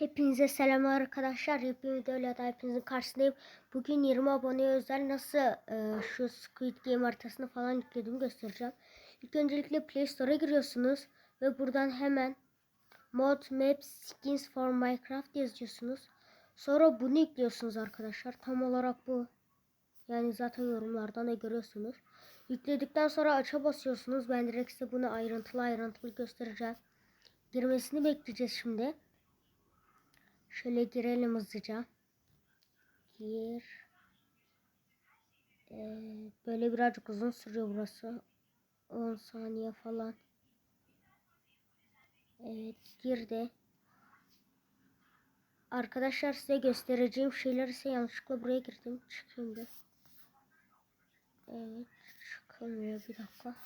Hepinize selamlar arkadaşlar. Yepyeni videoyla da hepinizin karşısındayım. Bugün 20 aboneye özel nasıl e, şu Squid Game haritasını falan yüklediğimi göstereceğim. İlk öncelikle Play Store'a giriyorsunuz ve buradan hemen Mod Maps Skins for Minecraft yazıyorsunuz. Sonra bunu yüklüyorsunuz arkadaşlar. Tam olarak bu. Yani zaten yorumlardan da görüyorsunuz. Yükledikten sonra aça basıyorsunuz. Ben direkt size bunu ayrıntılı ayrıntılı göstereceğim. Girmesini bekleyeceğiz şimdi. Şöyle girelim hızlıca. Gir. Ee, böyle birazcık uzun sürüyor burası. 10 saniye falan. Evet girdi. Arkadaşlar size göstereceğim şeyler ise yanlışlıkla buraya girdim. Çıkayım bir. Evet çıkamıyor bir dakika.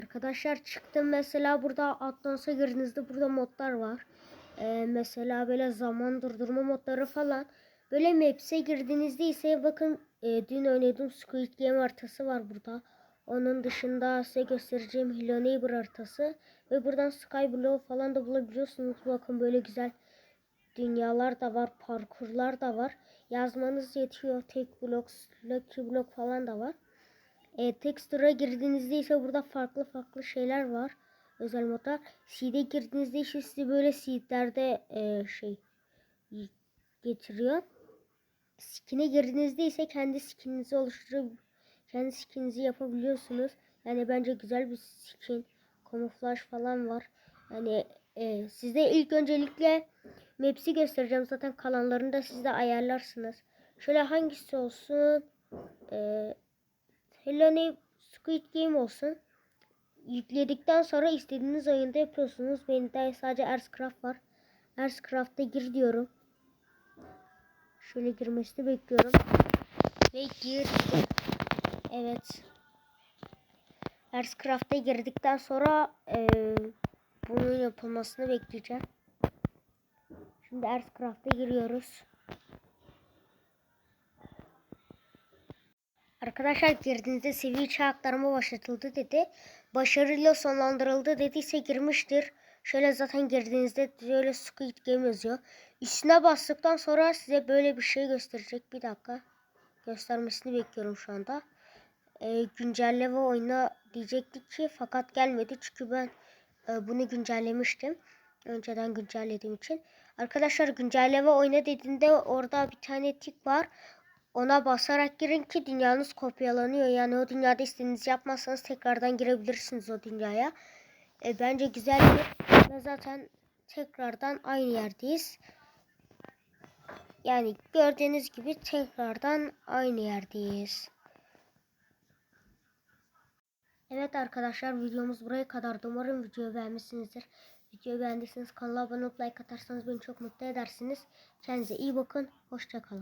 Arkadaşlar çıktım mesela burada Atlas'a girdiğinizde burada modlar var. Ee, mesela böyle zaman durdurma modları falan. Böyle Maps'e girdiğinizde ise bakın e, dün oynadığım Squid Game haritası var burada. Onun dışında size göstereceğim Hello Neighbor haritası. Ve buradan Skyblock falan da bulabiliyorsunuz. Bakın böyle güzel dünyalar da var, parkurlar da var. Yazmanız yetiyor. Tek blok, lucky block falan da var. E, texture'a girdiğinizde ise burada farklı farklı şeyler var. Özel modlar. Seed'e girdiğinizde ise sizi böyle seed'lerde e, şey getiriyor. Skin'e girdiğinizde ise kendi skininizi oluşturup kendi skininizi yapabiliyorsunuz. Yani bence güzel bir skin. Kamuflaj falan var. Yani e, size ilk öncelikle Maps'i göstereceğim. Zaten kalanlarını da siz de ayarlarsınız. Şöyle hangisi olsun? Eee Hello Neighbor Squid Game olsun. Yükledikten sonra istediğiniz oyunda yapıyorsunuz. Benim de sadece Earthcraft var. Earthcraft'a gir diyorum. Şöyle girmesini bekliyorum. Ve gir. Evet. Earthcraft'a girdikten sonra e, bunun yapılmasını bekleyeceğim. Şimdi Earthcraft'a giriyoruz. Arkadaşlar girdiğinizde seviye aktarma başlatıldı dedi. Başarıyla sonlandırıldı dediyse girmiştir. Şöyle zaten girdiğinizde böyle Squid Game yazıyor. Üstüne bastıktan sonra size böyle bir şey gösterecek. Bir dakika. Göstermesini bekliyorum şu anda. Ee, güncelle ve oyna diyecektik ki fakat gelmedi. Çünkü ben e, bunu güncellemiştim. Önceden güncellediğim için. Arkadaşlar güncelle ve oyna dediğinde orada bir tane tik var. Ona basarak girin ki dünyanız kopyalanıyor. Yani o dünyada istediğinizi yapmazsanız tekrardan girebilirsiniz o dünyaya. E, bence güzel bir ve zaten tekrardan aynı yerdeyiz. Yani gördüğünüz gibi tekrardan aynı yerdeyiz. Evet arkadaşlar videomuz buraya kadar. Umarım videoyu beğenmişsinizdir. Videoyu beğendiyseniz kanala abone olup like atarsanız beni çok mutlu edersiniz. Kendinize iyi bakın. Hoşçakalın.